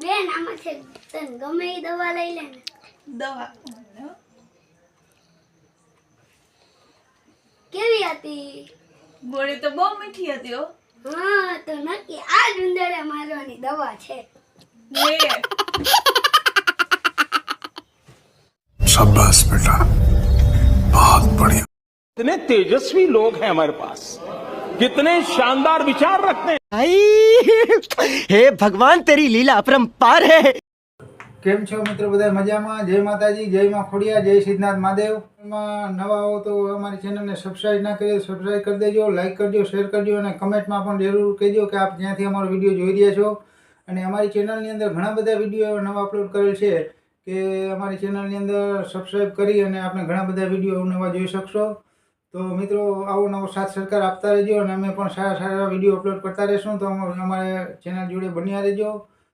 બેન આમાં છે તને ગમે એ દવા લઈ લે ને. દવા કેવી હતી? ગોળી તો બહુ મીઠી હતી હા. તો નક્કી આ જ ઉંદરે મારવાની દવા છે. શાબાશ બેટા. कितने तेजस्वी लोग हैं हमारे पास कितने शानदार विचार रखते हैं भाई हे भगवान तेरी लीला अपरंपार है કેમ છો મિત્રો બધા મજામાં જય માતાજી જય માં ખોડિયા જય સિદ્ધનાથ મહાદેવ એમાં નવા હો તો અમારી ચેનલને સબસ્ક્રાઇબ ના કરી સબસ્ક્રાઇબ કરી દેજો લાઈક કરજો શેર કરજો અને કમેન્ટમાં પણ જરૂર કહેજો કે આપ જ્યાંથી અમારો વિડીયો જોઈ રહ્યા છો અને અમારી ચેનલની અંદર ઘણા બધા વિડીયો એવા નવા અપલોડ કરેલ છે કે અમારી ચેનલની અંદર સબસ્ક્રાઇબ કરી અને આપણે ઘણા બધા વિડીયો નવા જોઈ શકશો તો મિત્રો, આવો નવો સાથ સરકાર આપતા રહેજો અને અમે પણ સારા સારા વીડિયો અપલોડ કરતા રહેશું. તો અમારે ચેનલ જોડે બન્યા રહેજો.